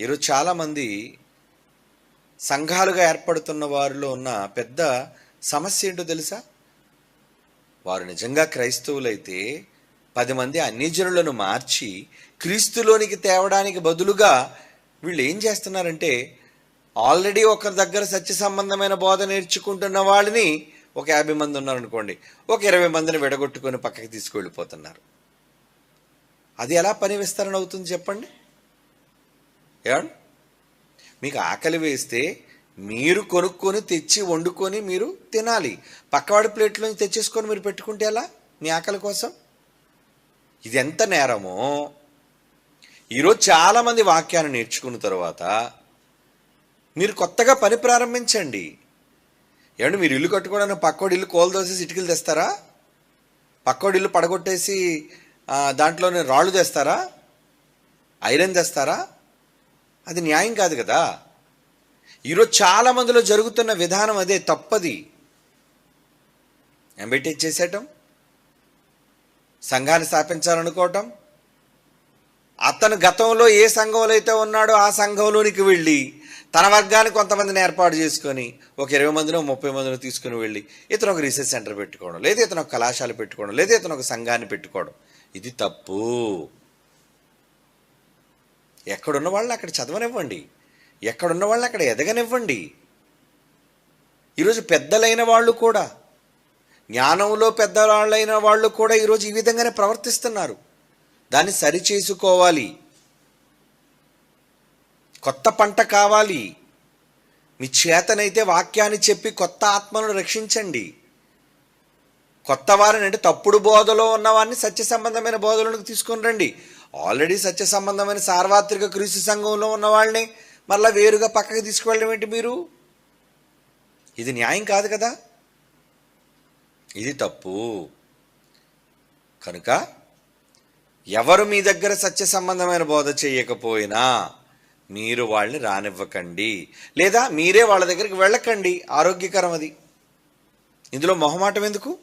ఈరోజు చాలామంది సంఘాలుగా ఏర్పడుతున్న వారిలో ఉన్న పెద్ద సమస్య ఏంటో తెలుసా? వారు నిజంగా క్రైస్తవులైతే పది మంది అన్యజనులను మార్చి క్రీస్తులోనికి తేవడానికి బదులుగా వీళ్ళు ఏం చేస్తున్నారంటే ఆల్రెడీ ఒకరి దగ్గర సత్య సంబంధమైన బోధ నేర్చుకుంటున్న వాళ్ళని ఒక యాభై మంది ఉన్నారనుకోండి ఒక ఇరవై మందిని విడగొట్టుకొని పక్కకి తీసుకువెళ్ళిపోతున్నారు. అది ఎలా పని విస్తరణ అవుతుంది చెప్పండి? ఏమండి? మీకు ఆకలి వేస్తే మీరు కొనుక్కొని తెచ్చి వండుకొని మీరు తినాలి. పక్కవాడి ప్లేట్లో తెచ్చేసుకొని మీరు పెట్టుకుంటే ఎలా? మీ ఆకలి కోసం? ఇది ఎంత నేరమో? ఈరోజు చాలామంది వాక్యాన్ని నేర్చుకున్న తర్వాత మీరు కొత్తగా పని ప్రారంభించండి. ఏమంటే మీరు ఇల్లు కట్టుకోవడానికి పక్కోడి ఇల్లు కోలు ఇటుకలు తెస్తారా? పక్కోడి ఇల్లు పడగొట్టేసి దాంట్లోనే రాళ్ళు తెస్తారా? ఐరన్ తెస్తారా? అది న్యాయం కాదు కదా. ఈరోజు చాలా మందిలో జరుగుతున్న విధానం అదే తప్పది. ఎంబెట్టి చేసేయటం సంఘాన్ని స్థాపించాలనుకోవటం అతను గతంలో ఏ సంఘంలో అయితే ఉన్నాడో ఆ సంఘంలోనికి వెళ్ళి తన వర్గాన్ని కొంతమందిని ఏర్పాటు చేసుకొని ఒక ఇరవై మందినో ముప్పై మందినో తీసుకుని వెళ్ళి ఇతను ఒక రీసెర్చ్ సెంటర్ పెట్టుకోవడం లేదా ఇతను ఒక కళాశాల పెట్టుకోవడం లేదా ఇతను ఒక సంఘాన్ని పెట్టుకోవడం. ఇది తప్పు. ఎక్కడున్న వాళ్ళని అక్కడ చదవనివ్వండి. ఎక్కడున్న వాళ్ళని అక్కడ ఎదగనివ్వండి. ఈరోజు పెద్దలైన వాళ్ళు కూడా జ్ఞానంలో పెద్దవాళ్ళైన వాళ్ళు కూడా ఈరోజు ఈ విధంగానే ప్రవర్తిస్తున్నారు. దాన్ని సరిచేసుకోవాలి కొత్త పంట కావాలి. మీ చేతనైతే వాక్యాన్ని చెప్పి కొత్త ఆత్మను రక్షించండి. కొత్త వారిని అంటే తప్పుడు బోధలో ఉన్నవారిని సత్య సంబంధమైన బోధలకు తీసుకుని రండి. ఆల్రెడీ సత్య సంబంధమైన సార్వత్రిక క్రీస్తు సంఘంలో ఉన్న వాళ్ళని మళ్ళీ వేరుగా పక్కకి తీసుకువెళ్ళడం ఏంటి మీరు? ఇది న్యాయం కాదు కదా? ఇది తప్పు. కనుక ఎవరు మీ దగ్గర సత్య సంబంధమైన బోధ చేయకపోయినా మీరు వాళ్ళని రానివ్వకండి. లేదా మీరే వాళ్ళ దగ్గరికి వెళ్ళకండి. ఆరోగ్యకరం అది. ఇందులో మొహమాటం ఎందుకు?